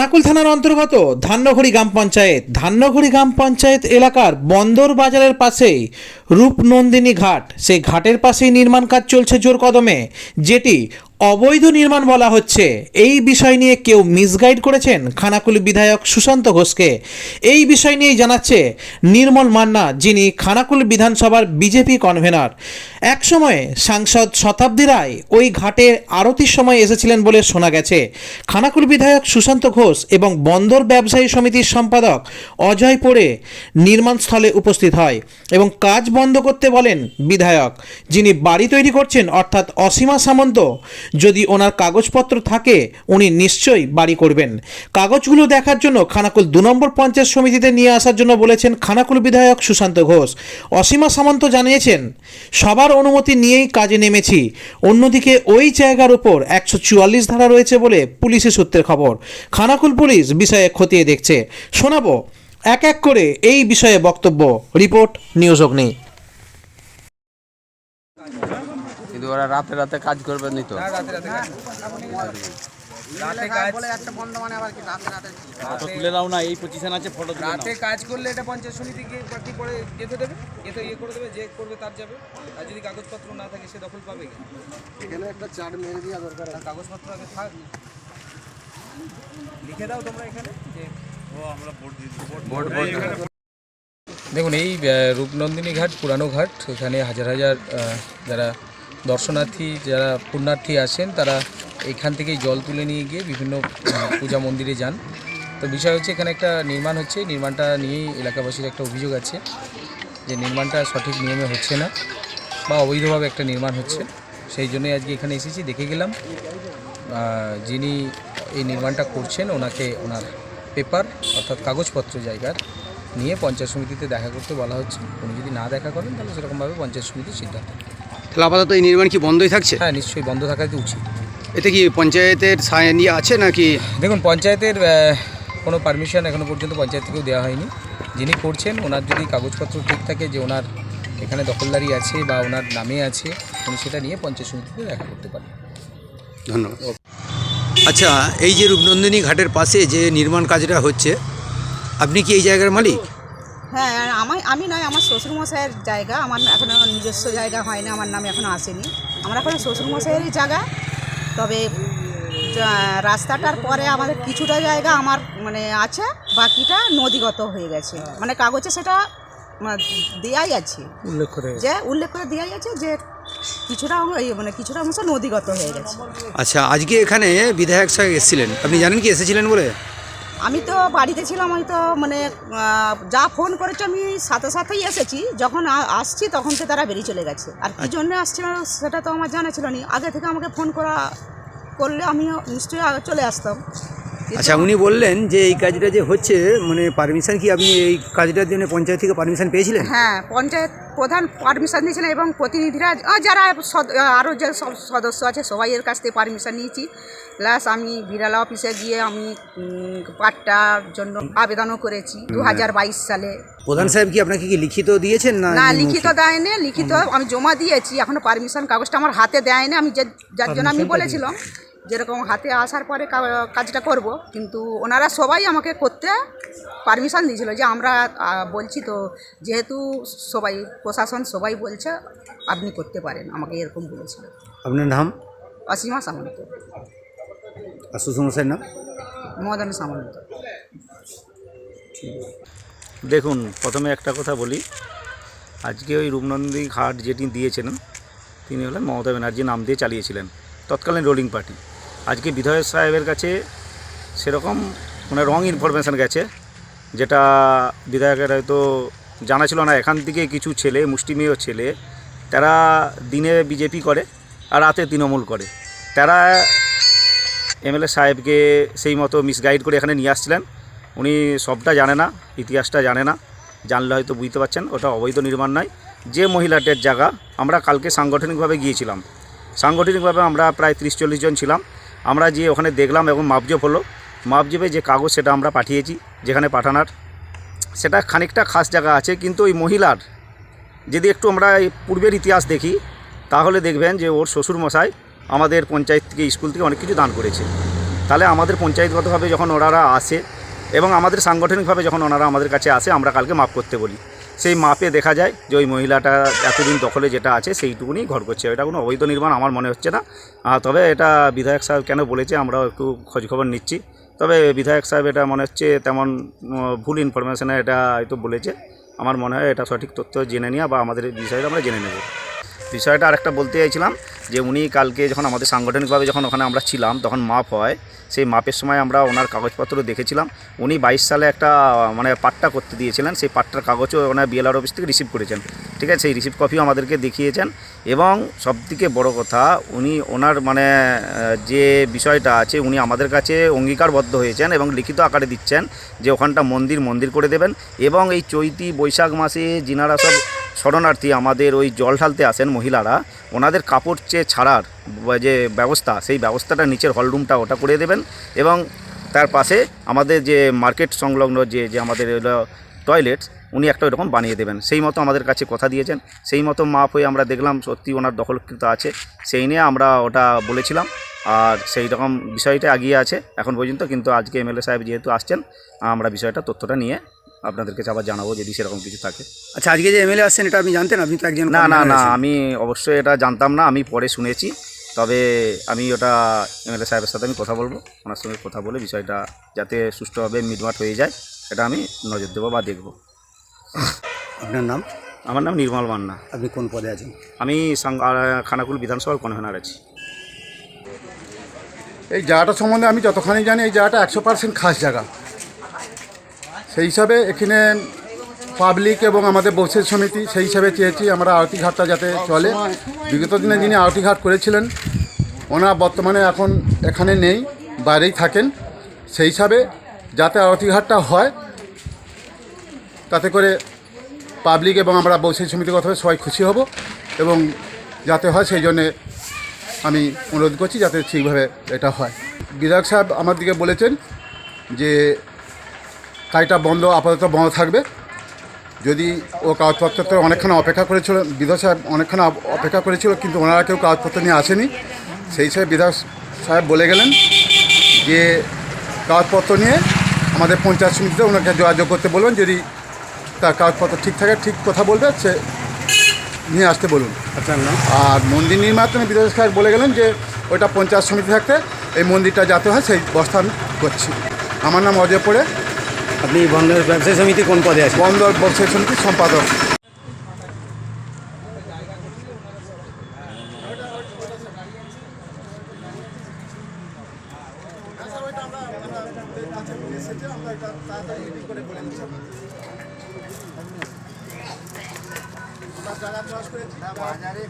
খানাকুল থানার অন্তর্গত ধান্যঘড়ি গ্রাম পঞ্চায়েত। ধান্যঘড়ি গ্রাম পঞ্চায়েত এলাকার বন্দর বাজারের পাশেই রূপনন্দিনী ঘাট। সেই ঘাটের পাশেই নির্মাণ কাজ চলছে জোর কদমে, যেটি অবৈধ নির্মাণ বলা হচ্ছে। এই বিষয় নিয়ে কেউ মিসগাইড করেছেন খানাকুল বিধায়ক সুশান্ত ঘোষকে। এই বিষয় নিয়েই জানাচ্ছে নির্মল মান্না, যিনি খানাকুল বিধানসভার বিজেপি কনভেনর একসময়ে সাংসদ শতাব্দী রায় ওই ঘাটে আরতির সময় এসেছিলেন বলে শোনা গেছে। খানাকুল বিধায়ক সুশান্ত ঘোষ এবং বন্দর ব্যবসায়ী সমিতির সম্পাদক অজয় পোড়ে নির্মাণস্থলে উপস্থিত হয় এবং কাজ বন্ধ করতে বলেন বিধায়ক, যিনি বাড়ি তৈরি করছেন অর্থাৎ অসীমা সামন্ত। যদি ওনার কাগজপত্র থাকে, উনি নিশ্চয়ই বাড়ি করবেন। কাগজগুলো দেখার জন্য খানাকুল দু নম্বর পঞ্চায়েত সমিতিতে নিয়ে আসার জন্য বলেছেন খানাকুল বিধায়ক সুশান্ত ঘোষ। অসীমা সামন্ত জানিয়েছেন, সবার অনুমতি নিয়েই কাজে নেমেছি। অন্যদিকে ওই জায়গার উপর একশো চুয়াল্লিশ ধারা রয়েছে বলে পুলিশের সূত্রের খবর। খানাকুল পুলিশ বিষয়ে খতিয়ে দেখছে। শোনাবো, এক এক করে এই বিষয়ে বক্তব্য। রিপোর্ট, নিউজ অগ্নি কিন্তু ওরা রাতে রাতে কাজ করবে নি তো। রাতে রাতে কাজ রাতে কাজ ফটো তুলে দাও না এই পজিশন আছে ফটো রাতে কাজ করলে এটা পঞ্চায়েত করে দেবে? ইয়ে করে দেবে যে করবে তার যাবে। আর যদি কাগজপত্র না থাকে সে দখল পাবে কি? এখানে একটা চার মেরে দেওয়া দরকার কাগজপত্র আগে থাক। লিখে দাও তোমরা এখানে যে দেখুন এই রূপনন্দিনী ঘাট পুরানো ঘাট এখানে হাজার হাজার যারা দর্শনার্থী যারা পুণ্যার্থী আসেন, তারা এখান থেকেই জল তুলে নিয়ে গিয়ে বিভিন্ন পূজা মন্দিরে যান। তো বিষয় হচ্ছে, এখানে একটা নির্মাণ হচ্ছে। নির্মাণটা নিয়েই এলাকাবাসীর একটা অভিযোগ আছে যে নির্মাণটা সঠিক নিয়মে হচ্ছে না বা অবৈধভাবে একটা নির্মাণ হচ্ছে। সেই জন্যই আজকে এখানে এসেছি, দেখে গেলাম। যিনি এই নির্মাণটা করছেন, ওনাকে ওনার পেপার অর্থাৎ কাগজপত্র জায়গার নিয়ে পঞ্চায়েত সমিতিতে দেখা করতে বলা হচ্ছে। উনি যদি না দেখা করেন, তাহলে সেরকমভাবে পঞ্চায়েত সমিতির সিদ্ধান্ত। তাহলে আপাতত এই নির্মাণ কি বন্ধই থাকছে? হ্যাঁ নিশ্চয়ই বন্ধ থাকাই তো উচিত। এতে কি পঞ্চায়েতের সায় নিয়ে আছে নাকি? দেখুন পঞ্চায়েতের কোনো পারমিশন এখনও পর্যন্ত পঞ্চায়েত থেকেও দেওয়া হয়নি। যিনি করছেন ওনার যদি কাগজপত্র ঠিক থাকে যে ওনার এখানে দখলদারি আছে বা ওনার নামে আছে উনি সেটা নিয়ে পঞ্চায়েত সমিতিতে দেখা করতে পারেন। ধন্যবাদ। আচ্ছা এই যে রূপনন্দিনী ঘাটের পাশে যে নির্মাণ কাজটা হচ্ছে আপনি কি এই জায়গার মালিক? হ্যাঁ আমার আমি নয় আমার শ্বশুরমশাইয়ের জায়গা আমার এখনও নিজস্ব জায়গা হয় না আমার নামে এখনও আসেনি। আমার এখন শ্বশুরমশাইয়েরই জায়গা তবে রাস্তাটার পরে আমাদের কিছুটা জায়গা আমার মানে আছে বাকিটা নদীগত হয়ে গেছে। মানে কাগজে সেটা দেয়াই আছে। উল্লেখ করে যে উল্লেখ করে দেওয়াই আছে যে কিছুটা মানে কিছুটা অংশ নদীগত হয়ে গেছে। আচ্ছা আজকে এখানে বিধায়ক সাহেব এসেছিলেন। আপনি জানেন কি এসেছিলেন বলে? আমি তো বাড়িতে ছিলাম আমি তো মানে যা ফোন করেছে আমি সাথে সাথেই এসেছি। যখন আসছি তখন তো তারা বেরিয়ে চলে গেছে। আর কি জন্য আসছিল সেটা তো আমার জানা ছিল না। আগে থেকে আমাকে ফোন করা করলে আমিও নিশ্চয়ই চলে আসতাম। আচ্ছা উনি বললেন যে এই কাজটা যে হচ্ছে মানে পারমিশন কি আপনি এই কাজটার জন্য পঞ্চায়েত থেকে পারমিশন পেয়েছিলেন? হ্যাঁ পঞ্চায়েত প্রধান পারমিশন দিয়েছিলেন এবং প্রতিনিধিরা যারা আরও যে সব সদস্য আছে সবাইয়ের কাছ থেকে পারমিশন নিয়েছি। প্লাস আমি বিড়ালা অফিসে গিয়ে আমি পাট্টার জন্য আবেদনও করেছি দু হাজার বাইশ সালে। প্রধান সাহেব কি আপনাকে কি লিখিত দিয়েছেন না না লিখিত দেয়নি লিখিত আমি জমা দিয়েছি এখনও পারমিশন কাগজটা আমার হাতে দেয়নি আমি যে যার জন্য আমি বলেছিলাম যেরকম হাতে আসার পরে কাজটা করব কিন্তু ওনারা সবাই আমাকে করতে পারমিশন দিয়েছিল যে আমরা বলছি তো যেহেতু সবাই প্রশাসন সবাই বলছে আপনি করতে পারেন আমাকে এরকম বলেছিল। আপনার নাম? অসীমা সামন্ত। আর সুসমস্যার নাম? মদন সামন্ত দেখুন প্রথমে একটা কথা বলি। আজকে ওই রূপনন্দী ঘাট যেটি দিয়েছিলেন তিনি হলেন মমতা ব্যানার্জি নাম দিয়ে চালিয়েছিলেন। তৎকালীন রোলিং পার্টি। আজকে বিধায়ক সাহেবের কাছে সেরকম মানে রং ইনফরমেশান গেছে যেটা বিধায়কের হয়তো জানা ছিল না। এখান থেকে কিছু ছেলে মুষ্টিমেয় ছেলে তারা দিনে বিজেপি করে আর রাতে তৃণমূল করে। তারা এমএলএ সাহেবকে সেই মতো মিসগাইড করে এখানে নিয়ে আসছিলেন। উনি সবটা জানে না, ইতিহাসটা জানে না। জানলে হয়তো বুঝতে পারছেন, ওটা অবৈধ নির্মাণ নয়। যে মহিলাদের জায়গা, আমরা কালকে সাংগঠনিকভাবে গিয়েছিলাম। সাংগঠনিকভাবে আমরা প্রায় তিরিশ চল্লিশ জন ছিলাম। আমরা যে ওখানে দেখলাম এবং মাপজোপ হলো। মাপজোপে যে কাগজ সেটা আমরা পাঠিয়েছি, যেখানে পাঠানোর। সেটা খানিকটা খাস জায়গা আছে, কিন্তু ওই মহিলার, যদি একটু আমরা পূর্বের ইতিহাস দেখি, তাহলে দেখবেন যে ওর শ্বশুর মশাই আমাদের পঞ্চায়েত থেকে, স্কুল থেকে অনেক কিছু দান করেছে। তাহলে আমাদের পঞ্চায়েতগতভাবে যখন ওনারা আসে এবং আমাদের সাংগঠনিকভাবে যখন ওনারা আমাদের কাছে আসে, আমরা কালকে মাপ করতে বলি। সেই মাপে দেখা যায় যে ওই মহিলাটা এতদিন দখলে যেটা আছে সেইটুকুনি ঘর করছে। এটা কোনো অবৈধ নির্মাণ আমার মনে হচ্ছে না। তবে এটা বিধায়ক সাহেব কেন বলেছে, আমরাও একটু খোঁজখবর নিচ্ছি। তবে বিধায়ক সাহেব এটা মনে হচ্ছে তেমন ভুল ইনফরমেশনে এটা হয়তো বলেছে। আমার মনে হয় এটা সঠিক তথ্য জেনে নেওয়া বা আমাদের বিষয়টা আমরা জেনে নেব। বিষয়টা আরেকটা বলতে চাইছিলাম যে উনি কালকে যখন আমাদের সাংগঠনিকভাবে যখন ওখানে আমরা ছিলাম, তখন মাপ হয়। সেই মাপের সময় আমরা ওনার কাগজপত্র দেখেছিলাম। উনি বাইশ সালে একটা মানে পাট্টা করতে দিয়েছিলেন। সেই পাট্টার কাগজও ওনার বিএলআর অফিস থেকে রিসিভ করেছেন। ঠিক আছে? সেই রিসিভ কপিও আমাদেরকে দেখিয়েছেন। এবং সবথেকে বড় কথা, উনি ওনার মানে যে বিষয়টা আছে, উনি আমাদের কাছে অঙ্গীকারবদ্ধ হয়েছেন এবং লিখিত আকারে দিচ্ছেন যে ওখানটা মন্দির মন্দির করে দেবেন। এবং এই চৈতি বৈশাখ মাসে যিনারা সব শরণার্থী আমাদের ওই জল ঢালতে আসেন মহিলারা, ওনাদের কাপড় চেয়ে ছাড়ার যে ব্যবস্থা, সেই ব্যবস্থাটা নিচের হলরুমটা ওটা করে দেবেন এবং তার পাশে আমাদের যে মার্কেট সংলগ্ন যে যে আমাদের টয়লেট, উনি একটা এরকম বানিয়ে দেবেন। সেই মতো আমাদের কাছে কথা দিয়েছেন। সেই মতো মাপ হয়ে আমরা দেখলাম সত্যি ওনার দখলকৃত আছে। সেই নিয়ে আমরা ওটা বলেছিলাম। আর সেই রকম বিষয়টা এগিয়ে আছে। এখন পর্যন্ত কিন্তু আজকে এমএলএ সাহেব যেহেতু আসছেন, আমরা বিষয়টা, তথ্যটা নিয়ে আপনাদের কাছে আবার জানাব যদি সেরকম কিছু থাকে। আচ্ছা আজকে যে এমএলএ আসছেন এটা আপনি জানতেন? আপনি তো একজন না না না আমি অবশ্যই এটা জানতাম না আমি পরে শুনেছি। তবে আমি ওটা এমএলএ সাহেবের সাথে আমি কথা বলব। ওনার সঙ্গে কথা বলে বিষয়টা যাতে সুষ্ঠুভাবে মিটমাট হয়ে যায় এটা আমি নজর দেবো বা দেখব। আপনার নাম? আমার নাম নির্মল মান্না। আপনি কোন পদে আছেন? আমি খানাকুল বিধানসভার কনভেনার আছি। এই জায়গাটা সম্বন্ধে আমি যতখানি জানি এই জায়গাটা একশো পার্সেন্ট খাস জায়গা। সেই হিসাবে এখানে পাবলিক এবং আমাদের বসের সমিতি, সেই হিসাবে চেয়েছি আমরা আরতি ঘাটটা যাতে চলে। বিগত দিনে যিনি আরতি ঘাট করেছিলেন, ওনারা বর্তমানে এখন এখানে নেই, বাইরেই থাকেন। সেই হিসাবে যাতে আরতি ঘাটটা হয়, তাতে করে পাবলিক এবং আমরা বসে সমিতিগত হয়ে সবাই খুশি হব এবং যাতে হয় সেই জন্যে আমি অনুরোধ করছি যাতে ঠিকভাবে এটা হয়। বিধায়ক সাহেব আমার দিকে বলেছেন যে কাজটা বন্ধ আপাতত বন্ধ থাকবে। যদি ও কাগজপত্র তো অনেকক্ষণ অপেক্ষা করেছিল বিধায়ক সাহেব অনেকক্ষণ অপেক্ষা করেছিল কিন্তু ওনারা কেউ কাগজপত্র নিয়ে আসেনি। সেই হিসাবে বিধায়ক সাহেব বলে গেলেন যে কাগজপত্র নিয়ে আমাদের পঞ্চায়েত সমিতিতে ওনাকে যোগাযোগ করতে বলবেন। যদি তার কাগজপত্র ঠিক থাকে ঠিক কথা বলবে সে নিয়ে আসতে বলুন। নাম আর মন্দির নির্মাণে বিধায়ক সাহেব বলে গেলেন যে ওইটা পঞ্চায়েত সমিতি থাকতে এই মন্দিরটা যাতে হয় সেই ব্যবস্থা আমি করছি। আমার নাম অজয় পড়ে। আপনি বন্ধের ব্যবসায়ী সমিতি কোন পদে আছেন বন্দর ব্যবসায়ী সমিতির সম্পাদক বাজারে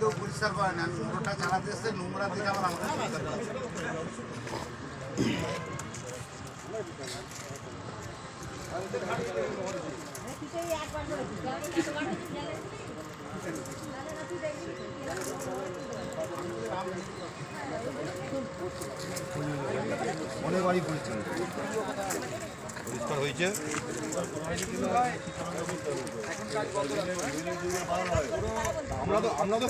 কেউ পরিষ্কার করে না পুরোটা চালাতে এসছে নোংরা দিকে আবার আমাদের। অনেকবারই পরিষ্কার পরিষ্কার হয়েছে? আমরা তো আমরা তো